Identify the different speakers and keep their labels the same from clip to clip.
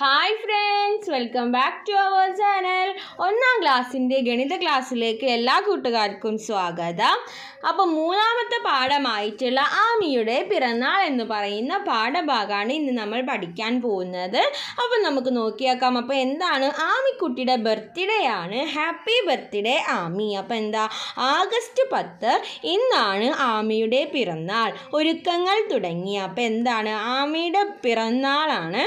Speaker 1: hi friends welcome back to our channel ഒന്നാം ക്ലാസ്സിൻ്റെ ഗണിത ക്ലാസ്സിലേക്ക് എല്ലാ കൂട്ടുകാർക്കും സ്വാഗതം അപ്പോൾ മൂന്നാമത്തെ പാഠമായിട്ടുള്ള ആമിയുടെ പിറന്നാൾ എന്ന് പറയുന്ന പാഠഭാഗമാണ് ഇന്ന് നമ്മൾ പഠിക്കാൻ പോകുന്നത് അപ്പോൾ നമുക്ക് നോക്കിയേക്കാം അപ്പോൾ എന്താണ് ആമിക്കുട്ടിയുടെ ബർത്ത്ഡേ ആണ് ഹാപ്പി ബർത്ത്ഡേ ആമി അപ്പോൾ എന്താ ആഗസ്റ്റ് പത്ത് ഇന്നാണ് ആമിയുടെ പിറന്നാൾ ഒരുക്കങ്ങൾ തുടങ്ങി അപ്പോൾ എന്താണ് ആമിയുടെ പിറന്നാളാണ്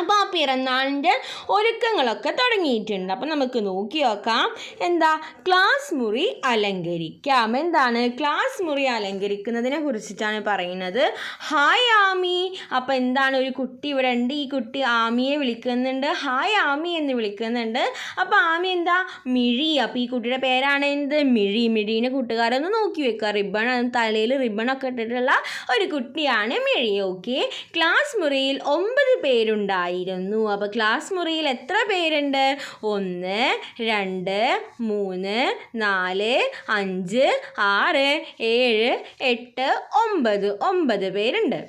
Speaker 1: അപ്പോൾ ആ പിറന്നാളിൻ്റെ ഒരുക്കങ്ങളൊക്കെ തുടങ്ങിയിട്ടുണ്ട് അപ്പോൾ നമുക്ക് നോക്കി നോക്കാം എന്താ ക്ലാസ് മുറി അലങ്കരിക്കാം എന്താണ് ക്ലാസ് മുറി അലങ്കരിക്കുന്നതിനെ കുറിച്ചിട്ടാണ് പറയുന്നത് ഹായ് ആമി അപ്പോൾ എന്താണ് ഒരു കുട്ടി ഇവിടെ ഉണ്ട് ഈ കുട്ടി ആമിയെ വിളിക്കുന്നുണ്ട് ഹായ് ആമി എന്ന് വിളിക്കുന്നുണ്ട് അപ്പോൾ ആമി എന്താ മിഴി അപ്പോൾ ഈ കുട്ടിയുടെ പേരാണ് എന്ത് മിഴി മിഴീനെ കൂട്ടുകാരൊന്ന് നോക്കി വെക്കുക റിബൺ തലയിൽ റിബണൊക്കെ ഇട്ടിട്ടുള്ള ഒരു കുട്ടിയാണ് മിഴി ഓക്കെ ക്ലാസ് മുറിയിൽ ഒമ്പത് പേരുണ്ടായി ആയിരുന്നു അപ്പോൾ ക്ലാസ് മുറിയിൽ എത്ര പേരുണ്ട് ഒന്ന് രണ്ട് മൂന്ന് നാല് അഞ്ച് ആറ് ഏഴ് എട്ട് ഒമ്പത് ഒമ്പത് പേരുണ്ട്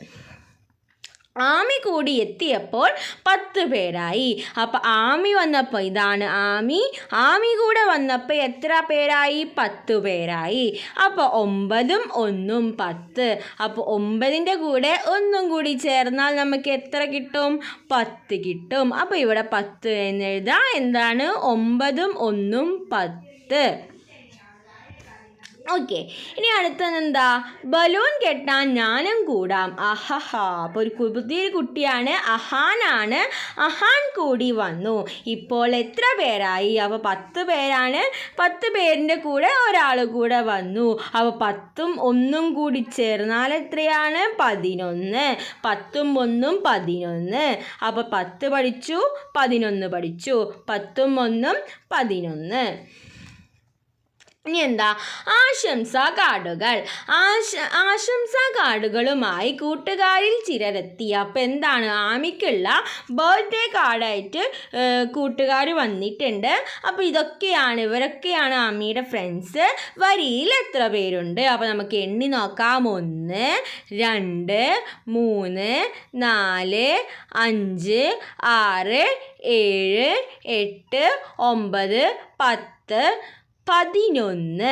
Speaker 1: ആമി കൂടി എത്തിയപ്പോൾ പത്ത് പേരായി അപ്പം ആമി വന്നപ്പോൾ ഇതാണ് ആമി ആമി കൂടെ വന്നപ്പോൾ എത്ര പേരായി പത്ത് പേരായി അപ്പോൾ ഒമ്പതും ഒന്നും പത്ത് അപ്പോൾ ഒമ്പതിൻ്റെ കൂടെ ഒന്നും കൂടി ചേർന്നാൽ നമുക്ക് എത്ര കിട്ടും പത്ത് കിട്ടും അപ്പോൾ ഇവിടെ പത്ത് എന്നെഴുതാം എന്താണ് ഒമ്പതും ഒന്നും പത്ത് ഓക്കെ ഇനി അടുത്തത് എന്താ ബലൂൺ കെട്ടാൻ ഞാനും കൂടാം അഹഹാ അപ്പോൾ ഒരു പുതിയൊരു കുട്ടിയാണ് അഹാനാണ് അഹാൻ കൂടി വന്നു ഇപ്പോൾ എത്ര പേരായി അപ്പോൾ പത്ത് പേരാണ് പത്ത് പേരിൻ്റെ കൂടെ ഒരാൾ കൂടെ വന്നു അപ്പോൾ പത്തും ഒന്നും കൂടി ചേർന്നാൽ എത്രയാണ് പതിനൊന്ന് പത്തും ഒന്നും പതിനൊന്ന് അപ്പോൾ പത്ത് പഠിച്ചു പതിനൊന്ന് പഠിച്ചു പത്തും ഒന്നും പതിനൊന്ന് ഇനി എന്താ ആശംസ കാർഡുകൾ ആശ ആശംസ കാർഡുകളുമായി കൂട്ടുകാരിൽ ചിരരെത്തി അപ്പോൾ എന്താണ് ആമിക്കുള്ള ബർത്ത്ഡേ കാർഡായിട്ട് കൂട്ടുകാർ വന്നിട്ടുണ്ട് അപ്പോൾ ഇതൊക്കെയാണ് ഇവരൊക്കെയാണ് ആമിയുടെ ഫ്രണ്ട്സ് വരിയിൽ എത്ര പേരുണ്ട് അപ്പോൾ നമുക്ക് എണ്ണി നോക്കാം ഒന്ന് രണ്ട് മൂന്ന് നാല് അഞ്ച് ആറ് ഏഴ് എട്ട് ഒമ്പത് പത്ത് പതിനൊന്ന്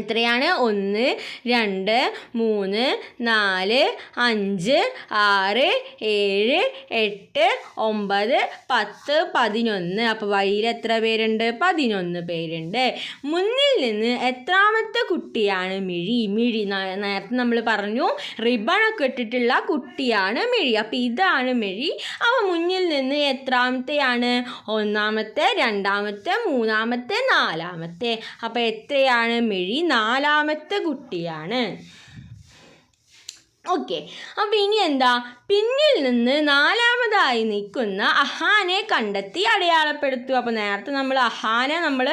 Speaker 1: എത്രയാണ് ഒന്ന് രണ്ട് മൂന്ന് നാല് അഞ്ച് ആറ് ഏഴ് എട്ട് ഒമ്പത് പത്ത് പതിനൊന്ന് അപ്പോൾ വയ്യിൽ എത്ര പേരുണ്ട് പതിനൊന്ന് പേരുണ്ട് മുന്നിൽ നിന്ന് എത്രാമത്തെ കുട്ടിയാണ് മിഴി മിഴി നേരത്തെ നമ്മൾ പറഞ്ഞു റിബണൊക്കെ ഇട്ടിട്ടുള്ള കുട്ടിയാണ് മിഴി അപ്പോൾ ഇതാണ് മിഴി അവ മുന്നിൽ നിന്ന് എത്രാമത്തെയാണ് ഒന്നാമത്തെ രണ്ടാമത്തെ മൂന്നാമത്തെ നാലാമത്തെ അപ്പോൾ എത്രയാണ് മിഴി നാലാമത്തെ കുട്ടിയാണ് ഓക്കെ അപ്പോൾ ഇനി എന്താ പിന്നിൽ നിന്ന് നാലാമതായി നിൽക്കുന്ന അഹാനെ കണ്ടെത്തി അടയാളപ്പെടുത്തു അപ്പോൾ നേരത്തെ നമ്മൾ അഹാനെ നമ്മൾ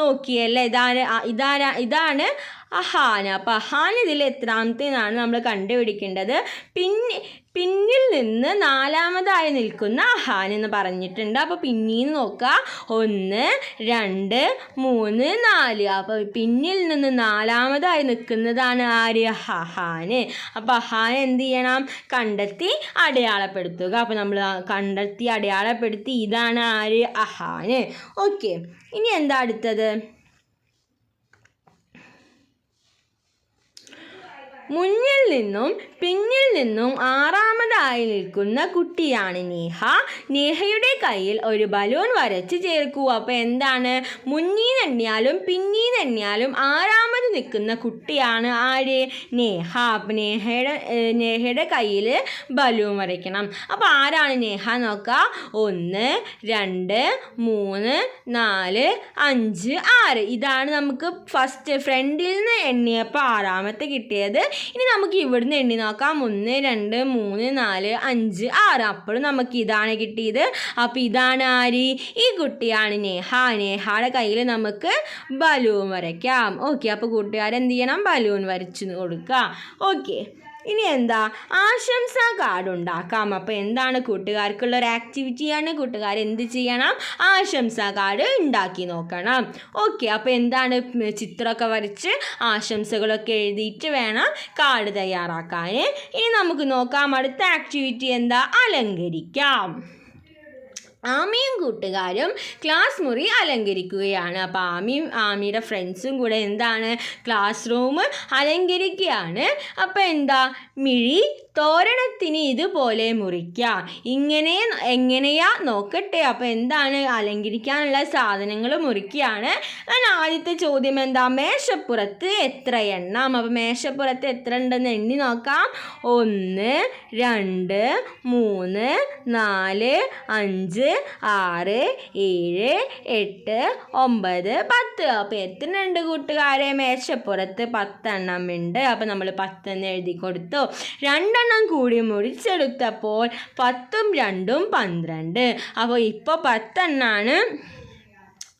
Speaker 1: നോക്കിയല്ലേ ഇതാണ് ഇതാണ് ഇതാണ് അഹാന അപ്പോൾ അഹാൻ ഇതിൽ എത്രാമത്തേന്നാണ് നമ്മൾ കണ്ടുപിടിക്കേണ്ടത് പിന്നെ പിന്നിൽ നിന്ന് നാലാമതായി നിൽക്കുന്ന അഹാൻ എന്ന് പറഞ്ഞിട്ടുണ്ട് അപ്പോൾ പിന്നീന്ന് നോക്കുക ഒന്ന് രണ്ട് മൂന്ന് നാല് അപ്പോൾ പിന്നിൽ നിന്ന് നാലാമതായി നിൽക്കുന്നതാണ് ആര് ഹഹാൻ അപ്പോൾ അഹാൻ എന്ത് ചെയ്യണം കണ്ടെത്തി അടയാളപ്പെടുത്തുക അപ്പോൾ നമ്മൾ കണ്ടെത്തി അടയാളപ്പെടുത്തി ഇതാണ് ആര് അഹാന് ഓക്കെ ഇനി എന്താ അടുത്തത് മുന്നിൽ നിന്നും പിന്നിൽ നിന്നും ആറാമതായി നിൽക്കുന്ന കുട്ടിയാണ് നേഹ നേഹയുടെ കയ്യിൽ ഒരു ബലൂൺ വരച്ച് ചേർക്കൂ അപ്പോൾ എന്താണ് മുന്നിൽ തന്നെയാലും പിന്നിൽ തന്നെയാലും ആറാമത് നിൽക്കുന്ന കുട്ടിയാണ് ആര് നേഹ അപ്പം നേഹയുടെ നേഹയുടെ കയ്യിൽ ബലൂൺ വരയ്ക്കണം അപ്പോൾ ആരാണ് നേഹ നോക്കുക ഒന്ന് രണ്ട് മൂന്ന് നാല് അഞ്ച് ആറ് ഇതാണ് നമുക്ക് ഫസ്റ്റ് ഫ്രണ്ടിൽ നിന്ന് എണ്ണിയപ്പോൾ ആറാമത്തെ കിട്ടിയത് ഇനി നമുക്ക് ഇവിടുന്ന് എണ്ണി നോക്കാം ഒന്ന് രണ്ട് മൂന്ന് നാല് അഞ്ച് ആറ് അപ്പോഴും നമുക്ക് ഇതാണ് കിട്ടിയത് അപ്പോൾ ഇതാണ് ആര് ഈ കുട്ടിയാണ് നേഹ നേഹയുടെ കയ്യിൽ നമുക്ക് ബലൂൺ വരയ്ക്കാം ഓക്കെ അപ്പോൾ കൂട്ടുകാരെന്ത് ചെയ്യണം ബലൂൺ വരച്ചു കൊടുക്കാം ഓക്കെ ഇനി എന്താ ആശംസാ കാർഡ് ഉണ്ടാക്കാം അപ്പോൾ എന്താണ് കൂട്ടുകാർക്കുള്ള ഒരു ആക്ടിവിറ്റിയാണ് കൂട്ടുകാർ എന്ത് ചെയ്യണം ആശംസാ കാർഡ് ഉണ്ടാക്കി നോക്കണം ഓക്കെ അപ്പോൾ എന്താണ് ചിത്രമൊക്കെ വരച്ച് ആശംസകളൊക്കെ എഴുതിയിട്ട് വേണം കാർഡ് തയ്യാറാക്കാൻ ഇനി നമുക്ക് നോക്കാം അടുത്ത ആക്ടിവിറ്റി എന്താ അലങ്കരിക്കാം ആമിയും കൂട്ടുകാരും ക്ലാസ് മുറി അലങ്കരിക്കുകയാണ് അപ്പോൾ ആമിയും ആമിയുടെ ഫ്രണ്ട്സും കൂടെ എന്താണ് ക്ലാസ് റൂം അലങ്കരിക്കുകയാണ് അപ്പോൾ എന്താ മിഴി തോരണത്തിന് ഇതുപോലെ മുറിക്കാം ഇങ്ങനെ എങ്ങനെയാ നോക്കട്ടെ അപ്പോൾ എന്താണ് അലങ്കരിക്കാനുള്ള സാധനങ്ങൾ മുറിക്കുകയാണ് ഞാൻ ആദ്യത്തെ ചോദ്യം എന്താ മേശപ്പുറത്ത് എത്ര എണ്ണം അപ്പോൾ മേശപ്പുറത്ത് എത്ര ഉണ്ടെന്ന് എണ്ണി നോക്കാം ഒന്ന് രണ്ട് മൂന്ന് നാല് അഞ്ച് ആറ് ഏഴ് എട്ട് ഒമ്പത് പത്ത് അപ്പോൾ രണ്ട് കൂട്ടുകാരെ മേശപ്പുറത്ത് പത്തെണ്ണം ഉണ്ട് അപ്പോൾ നമ്മൾ പത്തെന്ന് എഴുതി കൊടുത്തു രണ്ടെണ്ണം കൂടി മുറിച്ചെടുത്തപ്പോൾ പത്തും രണ്ടും പന്ത്രണ്ട് അപ്പോൾ ഇപ്പോൾ പത്തെണ്ണാണ്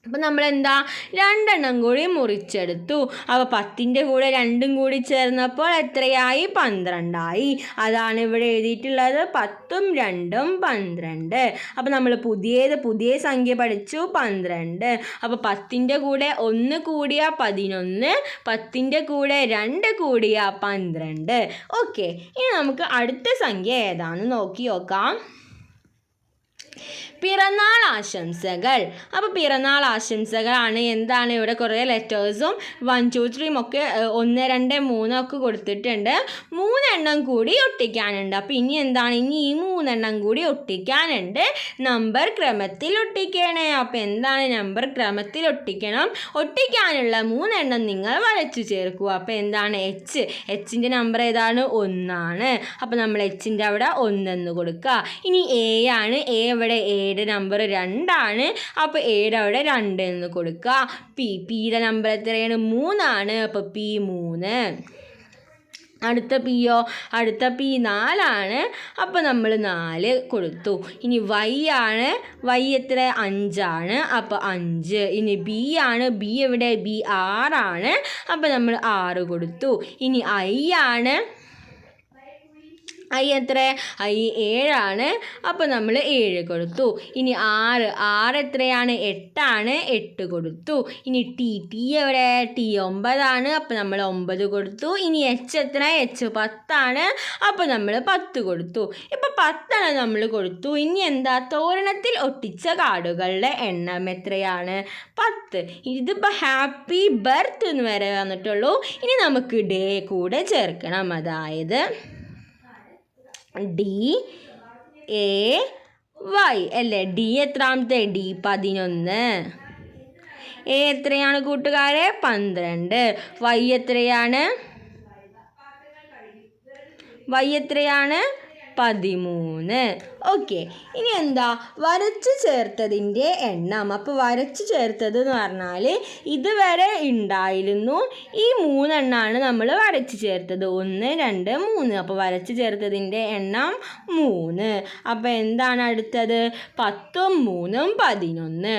Speaker 1: അപ്പം എന്താ രണ്ടെണ്ണം കൂടി മുറിച്ചെടുത്തു അപ്പോൾ പത്തിൻ്റെ കൂടെ രണ്ടും കൂടി ചേർന്നപ്പോൾ എത്രയായി പന്ത്രണ്ടായി അതാണ് ഇവിടെ എഴുതിയിട്ടുള്ളത് പത്തും രണ്ടും പന്ത്രണ്ട് അപ്പോൾ നമ്മൾ പുതിയത് പുതിയ സംഖ്യ പഠിച്ചു പന്ത്രണ്ട് അപ്പോൾ പത്തിൻ്റെ കൂടെ ഒന്ന് കൂടിയ പതിനൊന്ന് പത്തിൻ്റെ കൂടെ രണ്ട് കൂടിയ പന്ത്രണ്ട് ഓക്കെ ഇനി നമുക്ക് അടുത്ത സംഖ്യ ഏതാണെന്ന് നോക്കി നോക്കാം പിറന്നാൾ ആശംസകൾ അപ്പോൾ പിറന്നാൾ ആശംസകളാണ് എന്താണ് ഇവിടെ കുറേ ലെറ്റേഴ്സും വൺ ടു ത്രീയും ഒക്കെ ഒന്ന് രണ്ട് മൂന്നും ഒക്കെ കൊടുത്തിട്ടുണ്ട് മൂന്നെണ്ണം കൂടി ഒട്ടിക്കാനുണ്ട് അപ്പോൾ ഇനി എന്താണ് ഇനി ഈ മൂന്നെണ്ണം കൂടി ഒട്ടിക്കാനുണ്ട് നമ്പർ ക്രമത്തിൽ ഒട്ടിക്കണേ അപ്പോൾ എന്താണ് നമ്പർ ക്രമത്തിൽ ഒട്ടിക്കണം ഒട്ടിക്കാനുള്ള മൂന്നെണ്ണം നിങ്ങൾ വരച്ചു ചേർക്കുക അപ്പോൾ എന്താണ് എച്ച് എച്ചിൻ്റെ നമ്പർ ഏതാണ് ഒന്നാണ് അപ്പോൾ നമ്മൾ എച്ചിൻ്റെ അവിടെ ഒന്നെന്ന് കൊടുക്കുക ഇനി എ ആണ് എ ഇവിടെ എ എയുടെ നമ്പർ രണ്ടാണ് അപ്പോൾ എയുടെ അവിടെ രണ്ട് എന്ന് കൊടുക്കുക പി പിയുടെ നമ്പർ എത്രയാണ് മൂന്നാണ് അപ്പോൾ പി മൂന്ന് അടുത്ത പിയോ അടുത്ത പി നാലാണ് അപ്പോൾ നമ്മൾ നാല് കൊടുത്തു ഇനി വൈ ആണ് വൈ എത്ര അഞ്ചാണ് അപ്പോൾ അഞ്ച് ഇനി ബി ആണ് ബി എവിടെ ബി ആറാണ് അപ്പോൾ നമ്മൾ ആറ് കൊടുത്തു ഇനി ഐ ആണ് ഐ എത്ര ഐ ഏഴാണ് അപ്പോൾ നമ്മൾ ഏഴ് കൊടുത്തു ഇനി ആറ് ആറ് എത്രയാണ് എട്ടാണ് എട്ട് കൊടുത്തു ഇനി ടി ടി എവിടെ ടി ഒമ്പതാണ് അപ്പോൾ നമ്മൾ ഒമ്പത് കൊടുത്തു ഇനി എച്ച് എത്ര എച്ച് പത്താണ് അപ്പോൾ നമ്മൾ പത്ത് കൊടുത്തു ഇപ്പോൾ പത്താണ് നമ്മൾ കൊടുത്തു ഇനി എന്താ തോരണത്തിൽ ഒട്ടിച്ച കാർഡുകളുടെ എണ്ണം എത്രയാണ് പത്ത് ഇതിപ്പോൾ ഹാപ്പി ബർത്ത് എന്ന് വരെ വന്നിട്ടുള്ളൂ ഇനി നമുക്ക് ഡേ കൂടെ ചേർക്കണം അതായത് ഡി എ വൈ അല്ലേ ഡി എത്രാമത്തെ ഡി പതിനൊന്ന് എ എത്രയാണ് കൂട്ടുകാരെ പന്ത്രണ്ട് വൈ എത്രയാണ് വൈ എത്രയാണ് പതിമൂന്ന് ഓക്കെ ഇനി എന്താ വരച്ച് ചേർത്തതിൻ്റെ എണ്ണം അപ്പോൾ വരച്ച് ചേർത്തത് എന്ന് പറഞ്ഞാൽ ഇതുവരെ ഉണ്ടായിരുന്നു ഈ മൂന്നെണ്ണമാണ് നമ്മൾ വരച്ച് ചേർത്തത് ഒന്ന് രണ്ട് മൂന്ന് അപ്പോൾ വരച്ച് ചേർത്തതിൻ്റെ എണ്ണം മൂന്ന് അപ്പോൾ എന്താണ് അടുത്തത് പത്തും മൂന്നും പതിനൊന്ന്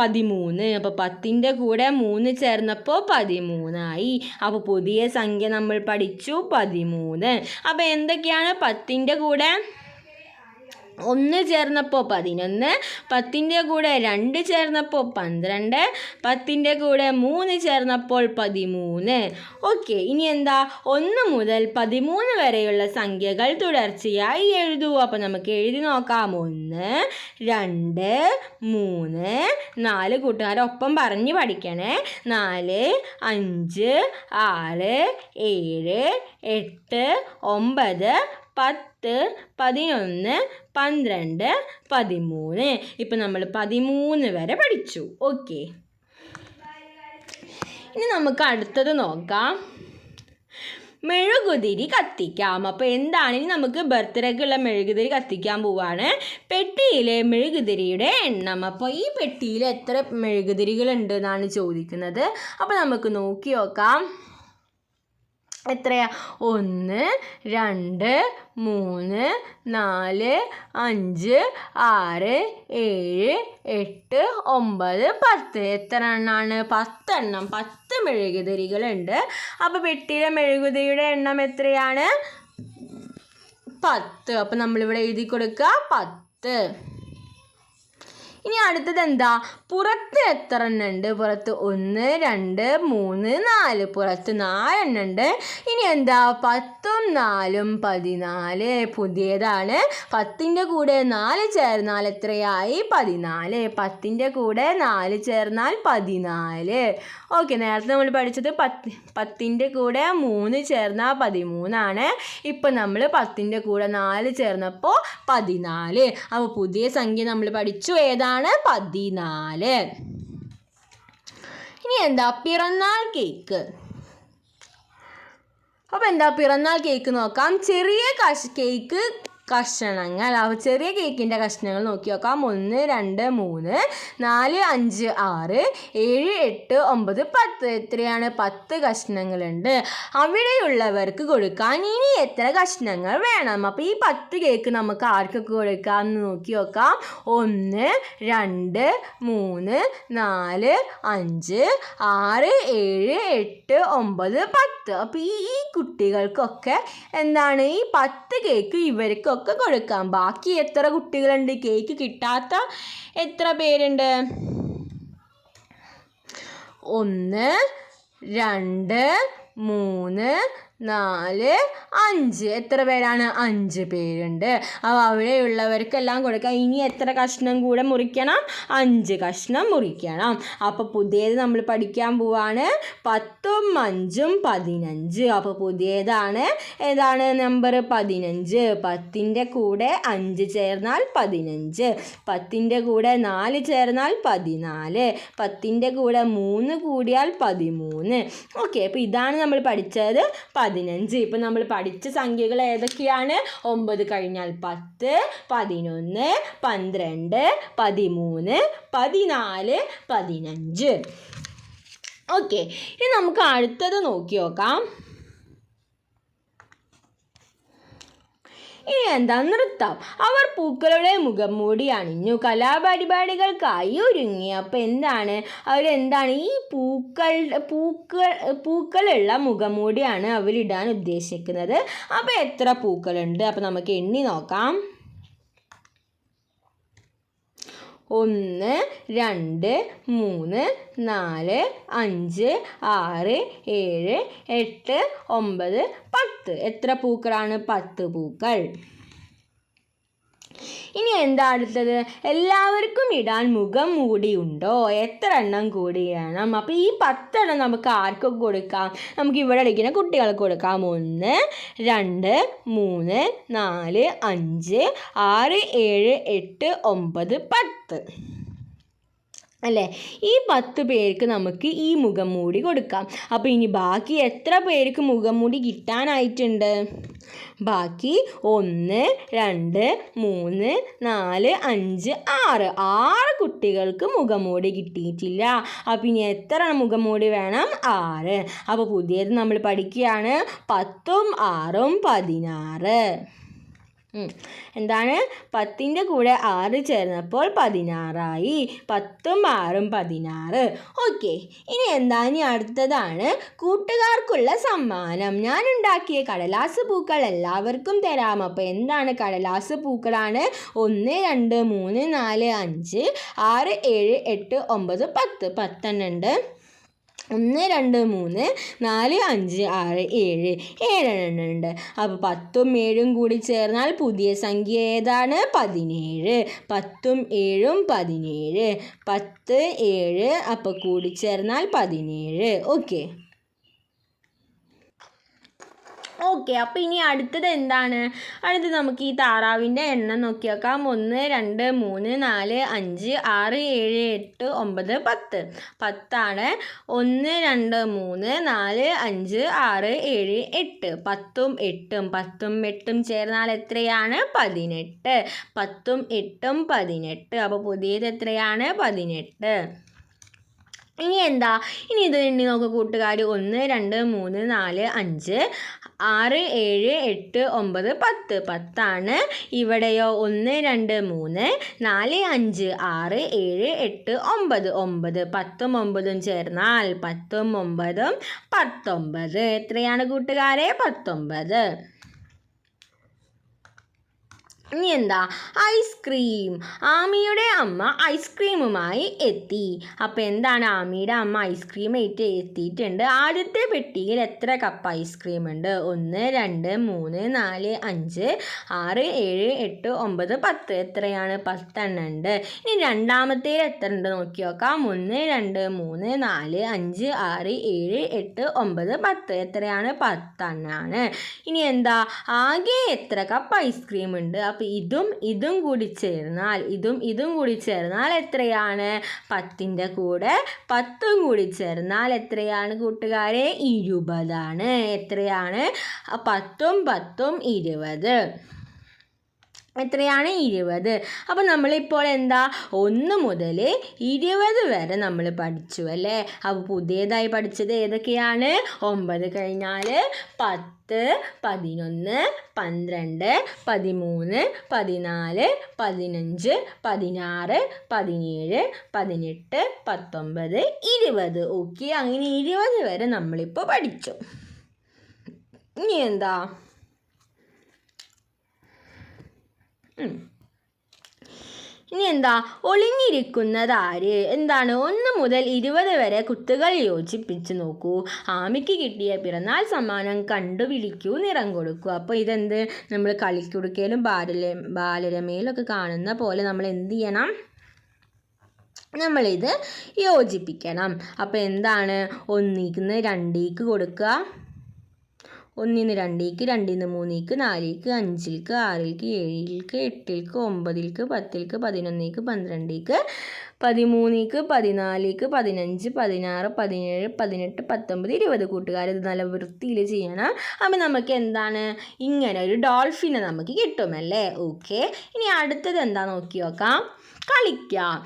Speaker 1: പതിമൂന്ന് അപ്പോൾ പത്തിൻ്റെ കൂടെ മൂന്ന് ചേർന്നപ്പോൾ പതിമൂന്നായി അപ്പോൾ പുതിയ സംഖ്യ നമ്മൾ പഠിച്ചു പതിമൂന്ന് അപ്പോൾ എന്തൊക്കെയാണ് പത്തിൻ്റെ കൂടെ കൂടെ ഒന്ന് ചേർന്നപ്പോൾ പതിനൊന്ന് പത്തിൻ്റെ കൂടെ രണ്ട് ചേർന്നപ്പോൾ പന്ത്രണ്ട് പത്തിൻ്റെ കൂടെ മൂന്ന് ചേർന്നപ്പോൾ പതിമൂന്ന് ഓക്കെ ഇനി എന്താ ഒന്ന് മുതൽ പതിമൂന്ന് വരെയുള്ള സംഖ്യകൾ തുടർച്ചയായി എഴുതൂ അപ്പോൾ നമുക്ക് എഴുതി നോക്കാം ഒന്ന് രണ്ട് മൂന്ന് നാല് കൂട്ടുകാരൊപ്പം പറഞ്ഞ് പഠിക്കണേ നാല് അഞ്ച് ആറ് ഏഴ് എട്ട് ഒമ്പത് പത്ത് പത്ത് പതിനൊന്ന് പന്ത്രണ്ട് പതിമൂന്ന് ഇപ്പം നമ്മൾ പതിമൂന്ന് വരെ പഠിച്ചു ഓക്കെ ഇനി നമുക്ക് അടുത്തത് നോക്കാം മെഴുകുതിരി കത്തിക്കാം അപ്പോൾ എന്താണ് ഇനി നമുക്ക് ബർത്ത്ഡേക്കുള്ള മെഴുകുതിരി കത്തിക്കാൻ പോവാണ് പെട്ടിയിലെ മെഴുകുതിരിയുടെ എണ്ണം അപ്പോൾ ഈ പെട്ടിയിൽ എത്ര മെഴുകുതിരികളുണ്ട് എന്നാണ് ചോദിക്കുന്നത് അപ്പോൾ നമുക്ക് നോക്കി നോക്കാം എത്രയാ ഒന്ന് രണ്ട് മൂന്ന് നാല് അഞ്ച് ആറ് ഏഴ് എട്ട് ഒമ്പത് പത്ത് എത്ര എണ്ണമാണ് പത്തെണ്ണം പത്ത് മെഴുകുതിരികളുണ്ട് അപ്പോൾ പെട്ടിയിലെ മെഴുകുതിരിയുടെ എണ്ണം എത്രയാണ് പത്ത് അപ്പോൾ നമ്മളിവിടെ എഴുതി കൊടുക്കുക പത്ത് ഇനി അടുത്തത് എന്താ പുറത്ത് എത്ര എണ്ണം ഉണ്ട് പുറത്ത് ഒന്ന് രണ്ട് മൂന്ന് നാല് പുറത്ത് നാലെണ്ണം ഉണ്ട് ഇനി എന്താ പത്തും നാലും പതിനാല് പുതിയതാണ് പത്തിൻ്റെ കൂടെ നാല് ചേർന്നാൽ എത്രയായി പതിനാല് പത്തിൻ്റെ കൂടെ നാല് ചേർന്നാൽ പതിനാല് ഓക്കെ നേരത്തെ നമ്മൾ പഠിച്ചത് പത്ത് പത്തിൻ്റെ കൂടെ മൂന്ന് ചേർന്നാൽ പതിമൂന്നാണ് ഇപ്പം നമ്മൾ പത്തിൻ്റെ കൂടെ നാല് ചേർന്നപ്പോൾ പതിനാല് അപ്പോൾ പുതിയ സംഖ്യ നമ്മൾ പഠിച്ചു ഏതാണ് ഏതാണ് പതിനാല് ഇനി എന്താ പിറന്നാൾ കേക്ക് അപ്പോൾ എന്താ പിറന്നാൾ കേക്ക് നോക്കാം ചെറിയ കേക്ക് കഷ്ണങ്ങൾ അവ ചെറിയ കേക്കിൻ്റെ കഷ്ണങ്ങൾ നോക്കി നോക്കാം ഒന്ന് രണ്ട് മൂന്ന് നാല് അഞ്ച് ആറ് ഏഴ് എട്ട് ഒമ്പത് പത്ത് എത്രയാണ് പത്ത് കഷ്ണങ്ങളുണ്ട് അവിടെയുള്ളവർക്ക് കൊടുക്കാൻ ഇനി എത്ര കഷ്ണങ്ങൾ വേണം അപ്പോൾ ഈ പത്ത് കേക്ക് നമുക്ക് ആർക്കൊക്കെ കൊടുക്കാം എന്ന് നോക്കി നോക്കാം ഒന്ന് രണ്ട് മൂന്ന് നാല് അഞ്ച് ആറ് ഏഴ് എട്ട് ഒമ്പത് പത്ത് അപ്പോൾ ഈ കുട്ടികൾക്കൊക്കെ എന്താണ് ഈ പത്ത് കേക്ക് ഇവർക്കൊക്കെ ഒക്കെ കൊടുക്കാം ബാക്കി എത്ര കുട്ടികളുണ്ട് കേക്ക് കിട്ടാത്ത എത്ര പേരുണ്ട് ഒന്ന് രണ്ട് മൂന്ന് നാല് അഞ്ച് എത്ര പേരാണ് അഞ്ച് പേരുണ്ട് അപ്പോൾ അവിടെയുള്ളവർക്കെല്ലാം കൊടുക്കുക ഇനി എത്ര കഷ്ണം കൂടെ മുറിക്കണം അഞ്ച് കഷ്ണം മുറിക്കണം അപ്പോൾ പുതിയത് നമ്മൾ പഠിക്കാൻ പോവാണ് പത്തും അഞ്ചും പതിനഞ്ച് അപ്പോൾ പുതിയതാണ് ഏതാണ് നമ്പർ പതിനഞ്ച് പത്തിൻ്റെ കൂടെ അഞ്ച് ചേർന്നാൽ പതിനഞ്ച് പത്തിൻ്റെ കൂടെ നാല് ചേർന്നാൽ പതിനാല് പത്തിൻ്റെ കൂടെ മൂന്ന് കൂടിയാൽ പതിമൂന്ന് ഓക്കെ അപ്പോൾ ഇതാണ് നമ്മൾ പഠിച്ചത് പതിനഞ്ച് ഇപ്പം നമ്മൾ പഠിച്ച സംഖ്യകൾ ഏതൊക്കെയാണ് ഒമ്പത് കഴിഞ്ഞാൽ പത്ത് പതിനൊന്ന് പന്ത്രണ്ട് പതിമൂന്ന് പതിനാല് പതിനഞ്ച് ഓക്കെ ഇനി നമുക്ക് അടുത്തത് നോക്കി നോക്കാം ഇനി എന്താ നൃത്തം അവർ പൂക്കളുടെ മുഖം മൂടി അണിഞ്ഞു കലാപരിപാടികൾക്കായി ഒരുങ്ങി അപ്പോൾ എന്താണ് അവരെന്താണ് ഈ പൂക്കൾ പൂക്കൾ പൂക്കളുള്ള മൂടിയാണ് അവരിടാൻ ഉദ്ദേശിക്കുന്നത് അപ്പോൾ എത്ര പൂക്കളുണ്ട് അപ്പോൾ നമുക്ക് എണ്ണി നോക്കാം ഒന്ന് രണ്ട് മൂന്ന് നാല് അഞ്ച് ആറ് ഏഴ് എട്ട് ഒമ്പത് പത്ത് എത്ര പൂക്കളാണ് പത്ത് പൂക്കൾ ഇനി എന്താ അടുത്തത് എല്ലാവർക്കും ഇടാൻ മുഖം മൂടി ഉണ്ടോ എത്ര എണ്ണം കൂടി വേണം അപ്പോൾ ഈ പത്തെണ്ണം നമുക്ക് ആർക്കും കൊടുക്കാം നമുക്ക് ഇവിടെ അടിക്കുന്ന കുട്ടികൾക്ക് കൊടുക്കാം ഒന്ന് രണ്ട് മൂന്ന് നാല് അഞ്ച് ആറ് ഏഴ് എട്ട് ഒമ്പത് പത്ത് അല്ലേ ഈ പത്ത് പേർക്ക് നമുക്ക് ഈ മുഖം മൂടി കൊടുക്കാം അപ്പോൾ ഇനി ബാക്കി എത്ര പേർക്ക് മുഖം മൂടി കിട്ടാനായിട്ടുണ്ട് ബാക്കി ഒന്ന് രണ്ട് മൂന്ന് നാല് അഞ്ച് ആറ് ആറ് കുട്ടികൾക്ക് മുഖംമൂടി കിട്ടിയിട്ടില്ല അപ്പോൾ ഇനി എത്ര മുഖംമൂടി വേണം ആറ് അപ്പോൾ പുതിയത് നമ്മൾ പഠിക്കുകയാണ് പത്തും ആറും പതിനാറ് എന്താണ് പത്തിൻ്റെ കൂടെ ആറ് ചേർന്നപ്പോൾ പതിനാറായി പത്തും ആറും പതിനാറ് ഓക്കെ ഇനി എന്താണ് അടുത്തതാണ് കൂട്ടുകാർക്കുള്ള സമ്മാനം ഞാൻ ഉണ്ടാക്കിയ കടലാസ് പൂക്കൾ എല്ലാവർക്കും തരാം അപ്പോൾ എന്താണ് കടലാസ് പൂക്കളാണ് ഒന്ന് രണ്ട് മൂന്ന് നാല് അഞ്ച് ആറ് ഏഴ് എട്ട് ഒമ്പത് പത്ത് പത്തെണ്ണുണ്ട് ഒന്ന് രണ്ട് മൂന്ന് നാല് അഞ്ച് ആറ് ഏഴ് ഏഴെണ്ണം ഉണ്ട് അപ്പോൾ പത്തും ഏഴും കൂടി ചേർന്നാൽ പുതിയ സംഖ്യ ഏതാണ് പതിനേഴ് പത്തും ഏഴും പതിനേഴ് പത്ത് ഏഴ് അപ്പോൾ കൂടി ചേർന്നാൽ പതിനേഴ് ഓക്കെ ഓക്കെ അപ്പോൾ ഇനി അടുത്തത് എന്താണ് അടുത്ത് നമുക്ക് ഈ താറാവിൻ്റെ എണ്ണം നോക്കി നോക്കാം ഒന്ന് രണ്ട് മൂന്ന് നാല് അഞ്ച് ആറ് ഏഴ് എട്ട് ഒമ്പത് പത്ത് പത്താണ് ഒന്ന് രണ്ട് മൂന്ന് നാല് അഞ്ച് ആറ് ഏഴ് എട്ട് പത്തും എട്ടും പത്തും എട്ടും ചേർന്നാൽ എത്രയാണ് പതിനെട്ട് പത്തും എട്ടും പതിനെട്ട് അപ്പോൾ പുതിയത് എത്രയാണ് പതിനെട്ട് ഇനി എന്താ ഇനി ഇത് ഇനി നോക്കുക കൂട്ടുകാർ ഒന്ന് രണ്ട് മൂന്ന് നാല് അഞ്ച് ആറ് ഏഴ് എട്ട് ഒമ്പത് പത്ത് പത്താണ് ഇവിടെയോ ഒന്ന് രണ്ട് മൂന്ന് നാല് അഞ്ച് ആറ് ഏഴ് എട്ട് ഒമ്പത് ഒമ്പത് പത്തും ഒമ്പതും ചേർന്നാൽ പത്തും ഒമ്പതും പത്തൊമ്പത് എത്രയാണ് കൂട്ടുകാരെ പത്തൊമ്പത് ഇനി എന്താ ഐസ്ക്രീം ആമിയുടെ അമ്മ ഐസ്ക്രീമുമായി എത്തി അപ്പോൾ എന്താണ് ആമിയുടെ അമ്മ ഐസ്ക്രീം ആയിട്ട് എത്തിയിട്ടുണ്ട് ആദ്യത്തെ പെട്ടിയിൽ എത്ര കപ്പ് ഐസ്ക്രീം ഉണ്ട് ഒന്ന് രണ്ട് മൂന്ന് നാല് അഞ്ച് ആറ് ഏഴ് എട്ട് ഒമ്പത് പത്ത് എത്രയാണ് പത്തെണ്ണം ഉണ്ട് ഇനി രണ്ടാമത്തേൽ എത്ര ഉണ്ട് നോക്കി നോക്കാം ഒന്ന് രണ്ട് മൂന്ന് നാല് അഞ്ച് ആറ് ഏഴ് എട്ട് ഒമ്പത് പത്ത് എത്രയാണ് പത്തെണ്ണാണ് ഇനി എന്താ ആകെ എത്ര കപ്പ് ഐസ്ക്രീം ഉണ്ട് അപ്പോൾ ഇതും ഇതും കൂടി ചേർന്നാൽ ഇതും ഇതും കൂടി ചേർന്നാൽ എത്രയാണ് പത്തിൻ്റെ കൂടെ പത്തും കൂടി ചേർന്നാൽ എത്രയാണ് കൂട്ടുകാരെ ഇരുപതാണ് എത്രയാണ് പത്തും പത്തും ഇരുപത് എത്രയാണ് ഇരുപത് അപ്പോൾ നമ്മളിപ്പോൾ എന്താ ഒന്ന് മുതൽ ഇരുപത് വരെ നമ്മൾ പഠിച്ചു അല്ലേ അപ്പോൾ പുതിയതായി പഠിച്ചത് ഏതൊക്കെയാണ് ഒമ്പത് കഴിഞ്ഞാൽ പത്ത് പതിനൊന്ന് പന്ത്രണ്ട് പതിമൂന്ന് പതിനാല് പതിനഞ്ച് പതിനാറ് പതിനേഴ് പതിനെട്ട് പത്തൊമ്പത് ഇരുപത് ഓക്കെ അങ്ങനെ ഇരുപത് വരെ നമ്മളിപ്പോൾ പഠിച്ചു ഇനി എന്താ ഇനി എന്താ ഒളിഞ്ഞിരിക്കുന്നതാര് എന്താണ് ഒന്ന് മുതൽ ഇരുപത് വരെ കുത്തുകൾ യോജിപ്പിച്ച് നോക്കൂ ആമിക്ക് കിട്ടിയ പിറന്നാൾ സമ്മാനം കണ്ടുപിടിക്കൂ നിറം കൊടുക്കൂ അപ്പോൾ ഇതെന്ത് നമ്മൾ കളിക്കുടുക്കയിലും ബാലര ബാലരമയിലൊക്കെ കാണുന്ന പോലെ നമ്മൾ എന്ത് ചെയ്യണം നമ്മളിത് യോജിപ്പിക്കണം അപ്പോൾ എന്താണ് ഒന്നിക്കുന്ന രണ്ടീക്ക് കൊടുക്കുക ഒന്നിന്ന് രണ്ടിലേക്ക് രണ്ടിന്ന് മൂന്നിലേക്ക് നാലിലേക്ക് അഞ്ചിലേക്ക് ആറിലേക്ക് ഏഴിലേക്ക് എട്ടിലേക്ക് ഒമ്പതിലേക്ക് പത്തിലേക്ക് പതിനൊന്നിലേക്ക് പന്ത്രണ്ടിലേക്ക് പതിമൂന്നിലേക്ക് പതിനാലിലേക്ക് പതിനഞ്ച് പതിനാറ് പതിനേഴ് പതിനെട്ട് പത്തൊമ്പത് ഇരുപത് കൂട്ടുകാർ ഇത് നല്ല വൃത്തിയിൽ ചെയ്യണം അപ്പം നമുക്ക് എന്താണ് ഇങ്ങനെ ഒരു ഡോൾഫിനെ നമുക്ക് കിട്ടുമല്ലേ ഓക്കെ ഇനി അടുത്തത് എന്താ നോക്കി നോക്കാം കളിക്കാം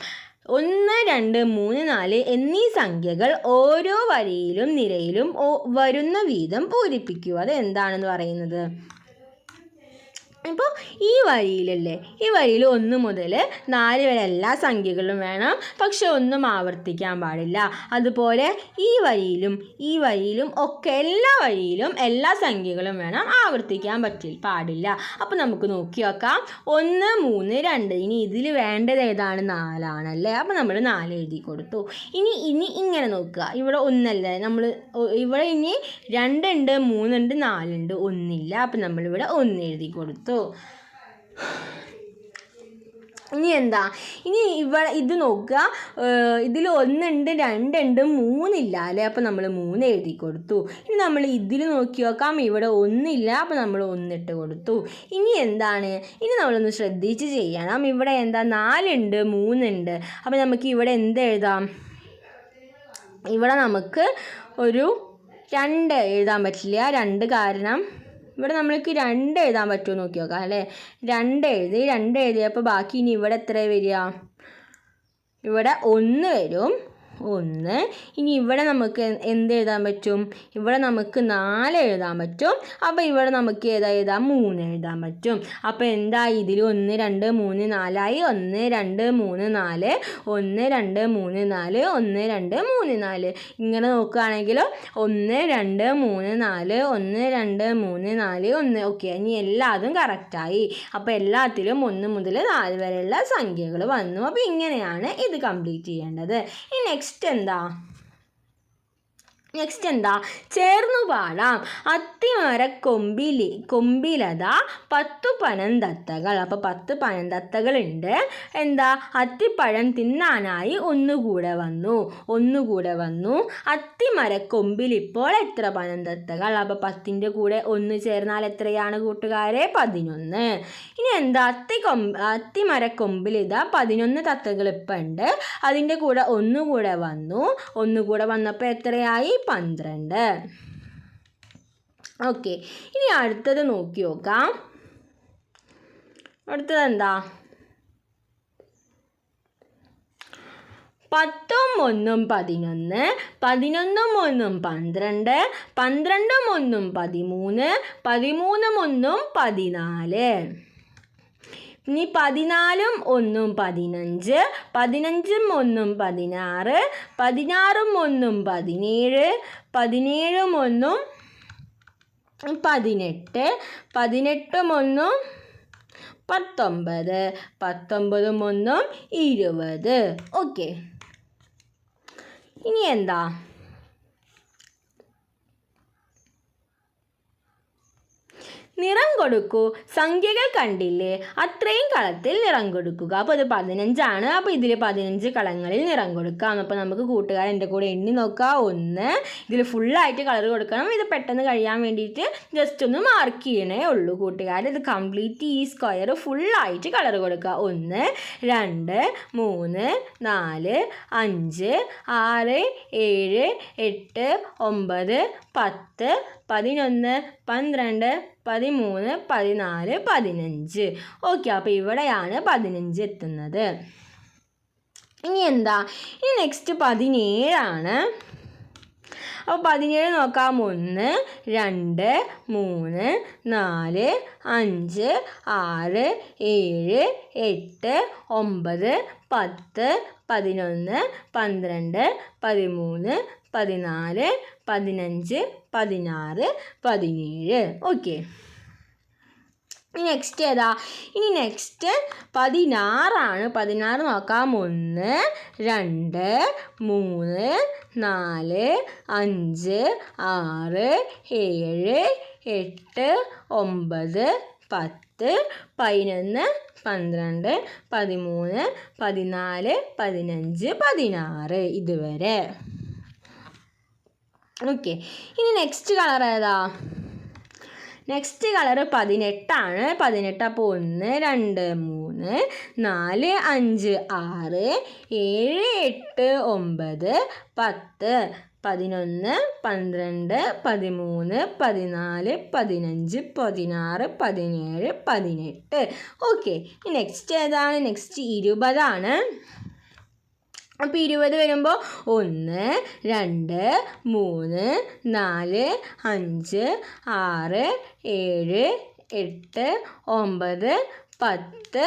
Speaker 1: ഒന്ന് രണ്ട് മൂന്ന് നാല് എന്നീ സംഖ്യകൾ ഓരോ വരിയിലും നിരയിലും വരുന്ന വീതം പൂരിപ്പിക്കുക അത് എന്താണെന്ന് പറയുന്നത് ഇപ്പോൾ ഈ വരിയിലല്ലേ ഈ വരിയിൽ ഒന്ന് മുതൽ നാല് വരെ എല്ലാ സംഖ്യകളും വേണം പക്ഷെ ഒന്നും ആവർത്തിക്കാൻ പാടില്ല അതുപോലെ ഈ വരിയിലും ഈ വരിയിലും ഒക്കെ എല്ലാ വരിയിലും എല്ലാ സംഖ്യകളും വേണം ആവർത്തിക്കാൻ പറ്റി പാടില്ല അപ്പോൾ നമുക്ക് നോക്കി നോക്കാം ഒന്ന് മൂന്ന് രണ്ട് ഇനി ഇതിൽ വേണ്ടത് ഏതാണ് നാലാണല്ലേ അപ്പോൾ നമ്മൾ നാല് എഴുതി കൊടുത്തു ഇനി ഇനി ഇങ്ങനെ നോക്കുക ഇവിടെ ഒന്നല്ലേ നമ്മൾ ഇവിടെ ഇനി രണ്ടുണ്ട് മൂന്നുണ്ട് നാലുണ്ട് ഒന്നില്ല അപ്പോൾ നമ്മളിവിടെ ഒന്ന് എഴുതി കൊടുത്തു കൊടുത്തു ഇനി എന്താ ഇനി ഇവ ഇത് നോക്കുക ഇതിൽ ഒന്നുണ്ട് രണ്ടുണ്ട് മൂന്നില്ല അല്ലേ അപ്പോൾ നമ്മൾ മൂന്ന് എഴുതി കൊടുത്തു ഇനി നമ്മൾ ഇതിൽ നോക്കി നോക്കാം ഇവിടെ ഒന്നില്ല അപ്പോൾ നമ്മൾ ഒന്നിട്ട് കൊടുത്തു ഇനി എന്താണ് ഇനി നമ്മളൊന്ന് ശ്രദ്ധിച്ച് ചെയ്യണം ഇവിടെ എന്താ നാലുണ്ട് മൂന്നുണ്ട് അപ്പോൾ നമുക്ക് ഇവിടെ എന്ത് എഴുതാം ഇവിടെ നമുക്ക് ഒരു രണ്ട് എഴുതാൻ പറ്റില്ല രണ്ട് കാരണം ഇവിടെ നമ്മൾക്ക് രണ്ട് എഴുതാൻ പറ്റുമോ നോക്കി നോക്കാം അല്ലേ രണ്ട് എഴുതി രണ്ട് എഴുതിയപ്പോൾ ബാക്കി ഇനി ഇവിടെ എത്ര വരിക ഇവിടെ ഒന്ന് വരും ഒന്ന് ഇനി ഇവിടെ നമുക്ക് എന്ത് എഴുതാൻ പറ്റും ഇവിടെ നമുക്ക് നാല് എഴുതാൻ പറ്റും അപ്പോൾ ഇവിടെ നമുക്ക് ഏതാ എഴുതാം മൂന്ന് എഴുതാൻ പറ്റും അപ്പോൾ എന്താ ഇതിൽ ഒന്ന് രണ്ട് മൂന്ന് നാലായി ഒന്ന് രണ്ട് മൂന്ന് നാല് ഒന്ന് രണ്ട് മൂന്ന് നാല് ഒന്ന് രണ്ട് മൂന്ന് നാല് ഇങ്ങനെ നോക്കുകയാണെങ്കിൽ ഒന്ന് രണ്ട് മൂന്ന് നാല് ഒന്ന് രണ്ട് മൂന്ന് നാല് ഒന്ന് ഓക്കെ ഇനി എല്ലാതും കറക്റ്റായി അപ്പോൾ എല്ലാത്തിലും ഒന്ന് മുതൽ നാല് വരെയുള്ള സംഖ്യകൾ വന്നു അപ്പോൾ ഇങ്ങനെയാണ് ഇത് കംപ്ലീറ്റ് ചെയ്യേണ്ടത് ഈ നെക്സ്റ്റ് 真的。നെക്സ്റ്റ് എന്താ ചേർന്നു പാടാം അത്തിമര കൊമ്പിലി കൊമ്പിലത പത്തു പനന്തത്തകൾ അപ്പോൾ പത്ത് പനന്തത്തകളുണ്ട് എന്താ അത്തിപ്പഴം തിന്നാനായി ഒന്നുകൂടെ വന്നു ഒന്നുകൂടെ വന്നു അത്തിമര കൊമ്പിലിപ്പോൾ എത്ര പനന്തത്തകൾ അപ്പോൾ പത്തിൻ്റെ കൂടെ ഒന്ന് ചേർന്നാൽ എത്രയാണ് കൂട്ടുകാരെ പതിനൊന്ന് ഇനി എന്താ അത്തി കൊമ്പ് അത്തിമര കൊമ്പിലിതാ പതിനൊന്ന് തത്തകൾ ഇപ്പം ഉണ്ട് അതിൻ്റെ കൂടെ ഒന്നുകൂടെ വന്നു ഒന്നുകൂടെ വന്നപ്പോൾ എത്രയായി പന്ത്രണ്ട് ഓക്കെ ഇനി അടുത്തത് നോക്കി നോക്കാം അടുത്തത് എന്താ പത്തും ഒന്നും പതിനൊന്ന് പതിനൊന്നും ഒന്നും പന്ത്രണ്ട് പന്ത്രണ്ടും ഒന്നും പതിമൂന്ന് പതിമൂന്നും ഒന്നും പതിനാല് ഇനി പതിനാലും ഒന്നും പതിനഞ്ച് പതിനഞ്ചും ഒന്നും പതിനാറ് പതിനാറും ഒന്നും പതിനേഴ് പതിനേഴും ഒന്നും പതിനെട്ട് പതിനെട്ടും ഒന്നും പത്തൊമ്പത് പത്തൊമ്പതും ഒന്നും ഇരുപത് ഓക്കെ ഇനി എന്താ നിറം കൊടുക്കൂ സംഖ്യകൾ കണ്ടില്ലേ അത്രയും കളത്തിൽ നിറം കൊടുക്കുക അപ്പോൾ ഇത് പതിനഞ്ചാണ് അപ്പോൾ ഇതിൽ പതിനഞ്ച് കളങ്ങളിൽ നിറം കൊടുക്കാം അപ്പോൾ നമുക്ക് കൂട്ടുകാർ എൻ്റെ കൂടെ എണ്ണി നോക്കുക ഒന്ന് ഇതിൽ ഫുള്ളായിട്ട് കളർ കൊടുക്കണം ഇത് പെട്ടെന്ന് കഴിയാൻ വേണ്ടിയിട്ട് ജസ്റ്റ് ഒന്ന് മാർക്ക് ചെയ്യണേ ഉള്ളൂ കൂട്ടുകാർ ഇത് കംപ്ലീറ്റ് ഈ സ്ക്വയർ ഫുള്ളായിട്ട് കളർ കൊടുക്കുക ഒന്ന് രണ്ട് മൂന്ന് നാല് അഞ്ച് ആറ് ഏഴ് എട്ട് ഒമ്പത് പത്ത് പതിനൊന്ന് പന്ത്രണ്ട് പതിമൂന്ന് പതിനാല് പതിനഞ്ച് ഓക്കെ അപ്പോൾ ഇവിടെയാണ് പതിനഞ്ച് എത്തുന്നത് ഇനി എന്താ ഇനി നെക്സ്റ്റ് പതിനേഴാണ് അപ്പോൾ പതിനേഴ് നോക്കാം ഒന്ന് രണ്ട് മൂന്ന് നാല് അഞ്ച് ആറ് ഏഴ് എട്ട് ഒമ്പത് പത്ത് പതിനൊന്ന് പന്ത്രണ്ട് പതിമൂന്ന് പതിനാല് പതിനഞ്ച് പതിനാറ് പതിനേഴ് ഓക്കെ ഇനി നെക്സ്റ്റ് ഏതാ ഇനി നെക്സ്റ്റ് പതിനാറാണ് പതിനാറ് നോക്കാം ഒന്ന് രണ്ട് മൂന്ന് നാല് അഞ്ച് ആറ് ഏഴ് എട്ട് ഒമ്പത് പത്ത് പതിനൊന്ന് പന്ത്രണ്ട് പതിമൂന്ന് പതിനാല് പതിനഞ്ച് പതിനാറ് ഇതുവരെ ഓക്കെ ഇനി നെക്സ്റ്റ് കളർ ഏതാ നെക്സ്റ്റ് കളർ പതിനെട്ടാണ് പതിനെട്ട് അപ്പോൾ ഒന്ന് രണ്ട് മൂന്ന് നാല് അഞ്ച് ആറ് ഏഴ് എട്ട് ഒമ്പത് പത്ത് പതിനൊന്ന് പന്ത്രണ്ട് പതിമൂന്ന് പതിനാല് പതിനഞ്ച് പതിനാറ് പതിനേഴ് പതിനെട്ട് ഓക്കെ നെക്സ്റ്റ് ഏതാണ് നെക്സ്റ്റ് ഇരുപതാണ് അപ്പോൾ ഇരുപത് വരുമ്പോൾ ഒന്ന് രണ്ട് മൂന്ന് നാല് അഞ്ച് ആറ് ഏഴ് എട്ട് ഒമ്പത് പത്ത്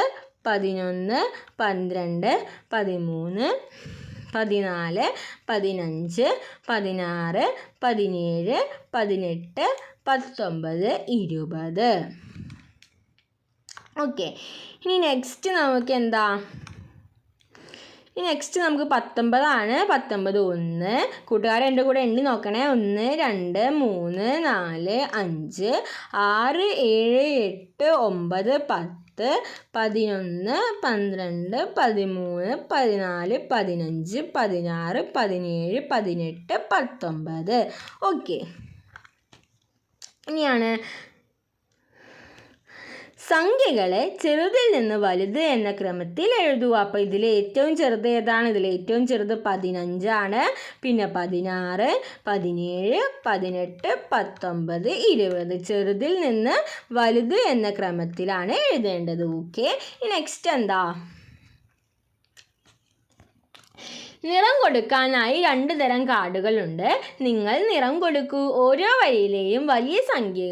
Speaker 1: പതിനൊന്ന് പന്ത്രണ്ട് പതിമൂന്ന് പതിനാല് പതിനഞ്ച് പതിനാറ് പതിനേഴ് പതിനെട്ട് പത്തൊമ്പത് ഇരുപത് ഓക്കെ ഇനി നെക്സ്റ്റ് നമുക്ക് എന്താ ഇനി നെക്സ്റ്റ് നമുക്ക് പത്തൊമ്പതാണ് പത്തൊമ്പത് ഒന്ന് കൂട്ടുകാരെ എൻ്റെ കൂടെ എണ്ണി നോക്കണേ ഒന്ന് രണ്ട് മൂന്ന് നാല് അഞ്ച് ആറ് ഏഴ് എട്ട് ഒമ്പത് പത്ത് പത്ത് പതിനൊന്ന് പന്ത്രണ്ട് പതിമൂന്ന് പതിനാല് പതിനഞ്ച് പതിനാറ് പതിനേഴ് പതിനെട്ട് പത്തൊമ്പത് ഓക്കെ ഇനിയാണ് സംഖ്യകളെ ചെറുതിൽ നിന്ന് വലുത് എന്ന ക്രമത്തിൽ എഴുതുക അപ്പോൾ ഇതിൽ ഏറ്റവും ചെറുത് ഏതാണ് ഇതിൽ ഏറ്റവും ചെറുത് പതിനഞ്ചാണ് പിന്നെ പതിനാറ് പതിനേഴ് പതിനെട്ട് പത്തൊമ്പത് ഇരുപത് ചെറുതിൽ നിന്ന് വലുത് എന്ന ക്രമത്തിലാണ് എഴുതേണ്ടത് ഓക്കെ നെക്സ്റ്റ് എന്താ നിറം കൊടുക്കാനായി രണ്ട് തരം കാർഡുകളുണ്ട് നിങ്ങൾ നിറം കൊടുക്കൂ ഓരോ വരിയിലെയും വലിയ സംഖ്യ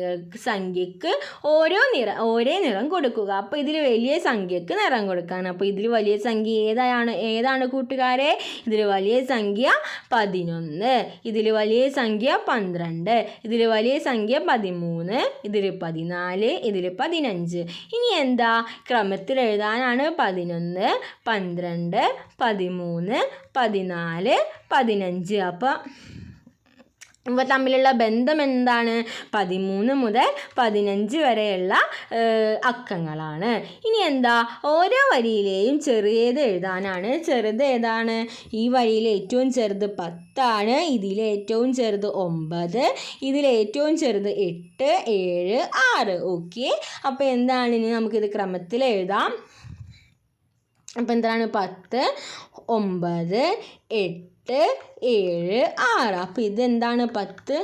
Speaker 1: സംഖ്യക്ക് ഓരോ നിറ ഒരേ നിറം കൊടുക്കുക അപ്പോൾ ഇതിൽ വലിയ സംഖ്യക്ക് നിറം കൊടുക്കാൻ അപ്പോൾ ഇതിൽ വലിയ സംഖ്യ ഏതാണ് ഏതാണ് കൂട്ടുകാരെ ഇതിൽ വലിയ സംഖ്യ പതിനൊന്ന് ഇതിൽ വലിയ സംഖ്യ പന്ത്രണ്ട് ഇതിൽ വലിയ സംഖ്യ പതിമൂന്ന് ഇതിൽ പതിനാല് ഇതിൽ പതിനഞ്ച് ഇനി എന്താ ക്രമത്തിൽ എഴുതാനാണ് പതിനൊന്ന് പന്ത്രണ്ട് പതിമൂന്ന് പ പതിനാല് പതിനഞ്ച് അപ്പോൾ ഇവ തമ്മിലുള്ള ബന്ധം എന്താണ് പതിമൂന്ന് മുതൽ പതിനഞ്ച് വരെയുള്ള അക്കങ്ങളാണ് ഇനി എന്താ ഓരോ വരിയിലെയും ചെറിയത് എഴുതാനാണ് ചെറുത് ഏതാണ് ഈ വരിയിലെ ഏറ്റവും ചെറുത് പത്താണ് ഇതിലേറ്റവും ഏറ്റവും ചെറുത് ഒമ്പത് ഇതിലേറ്റവും ഏറ്റവും ചെറുത് എട്ട് ഏഴ് ആറ് ഓക്കെ അപ്പോൾ എന്താണ് ഇനി നമുക്കിത് ക്രമത്തിൽ എഴുതാം അപ്പോൾ എന്താണ് പത്ത് ഒമ്പത് എട്ട് ഏഴ് ആറ് അപ്പോൾ ഇതെന്താണ് പത്ത്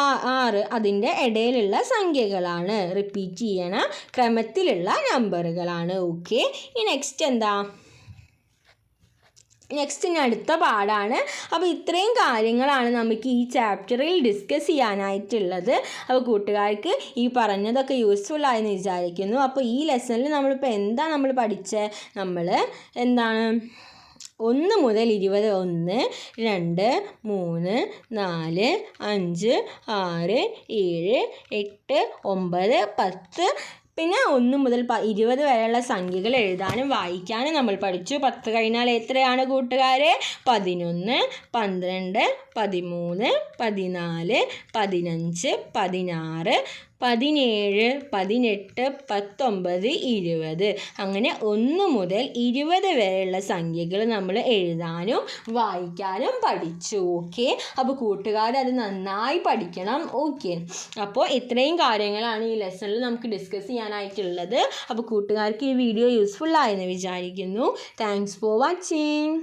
Speaker 1: ആ ആറ് അതിൻ്റെ ഇടയിലുള്ള സംഖ്യകളാണ് റിപ്പീറ്റ് ചെയ്യണ ക്രമത്തിലുള്ള നമ്പറുകളാണ് ഓക്കെ ഈ നെക്സ്റ്റ് എന്താ നെക്സ്റ്റ് അടുത്ത പാടാണ് അപ്പോൾ ഇത്രയും കാര്യങ്ങളാണ് നമുക്ക് ഈ ചാപ്റ്ററിൽ ഡിസ്കസ് ചെയ്യാനായിട്ടുള്ളത് അപ്പോൾ കൂട്ടുകാർക്ക് ഈ പറഞ്ഞതൊക്കെ യൂസ്ഫുൾ ആയെന്ന് വിചാരിക്കുന്നു അപ്പോൾ ഈ ലെസണിൽ നമ്മളിപ്പോൾ എന്താ നമ്മൾ പഠിച്ചത് നമ്മൾ എന്താണ് ഒന്ന് മുതൽ ഇരുപത് ഒന്ന് രണ്ട് മൂന്ന് നാല് അഞ്ച് ആറ് ഏഴ് എട്ട് ഒമ്പത് പത്ത് പിന്നെ ഒന്ന് മുതൽ പ ഇരുപത് വരെയുള്ള സംഖ്യകൾ എഴുതാനും വായിക്കാനും നമ്മൾ പഠിച്ചു പത്ത് കഴിഞ്ഞാൽ എത്രയാണ് കൂട്ടുകാരെ പതിനൊന്ന് പന്ത്രണ്ട് പതിമൂന്ന് പതിനാല് പതിനഞ്ച് പതിനാറ് പതിനേഴ് പതിനെട്ട് പത്തൊമ്പത് ഇരുപത് അങ്ങനെ ഒന്ന് മുതൽ ഇരുപത് വരെയുള്ള സംഖ്യകൾ നമ്മൾ എഴുതാനും വായിക്കാനും പഠിച്ചു ഓക്കെ അപ്പോൾ കൂട്ടുകാർ അത് നന്നായി പഠിക്കണം ഓക്കെ അപ്പോൾ ഇത്രയും കാര്യങ്ങളാണ് ഈ ലെസണിൽ നമുക്ക് ഡിസ്കസ് ചെയ്യാനായിട്ടുള്ളത് അപ്പോൾ കൂട്ടുകാർക്ക് ഈ വീഡിയോ യൂസ്ഫുൾ ആയെന്ന് വിചാരിക്കുന്നു താങ്ക്സ് ഫോർ വാച്ചിങ്